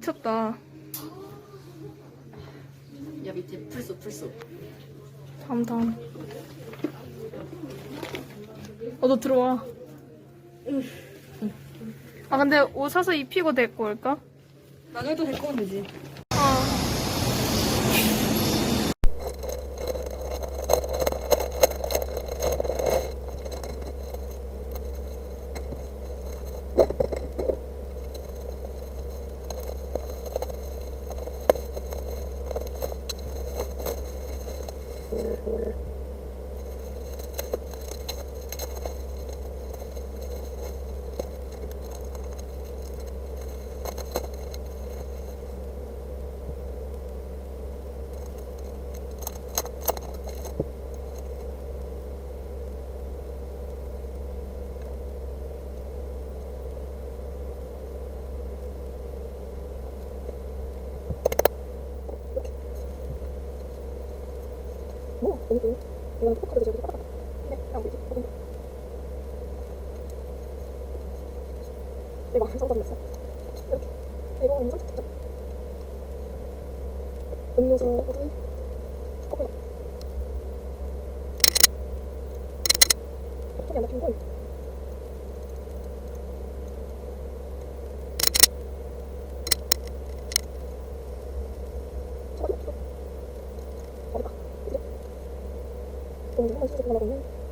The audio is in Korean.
미쳤다. 야 밑에 풀숲 풀숲 다음 다음. 어너 들어와. 아 근데 옷 사서 입히고 데리고 올까? 나중에도 데리고 오면 되지 뭐, 여기, 이건 포크로 저기. 네, 뭐지? 여기. 이거 한 정도 됐어. 이렇게. 이거 완전 좋겠다. 음료수, 우리, 커피. 커피 안 막힌 건. கொண்டு வாசித்துக் கொள்ள வேண்டும்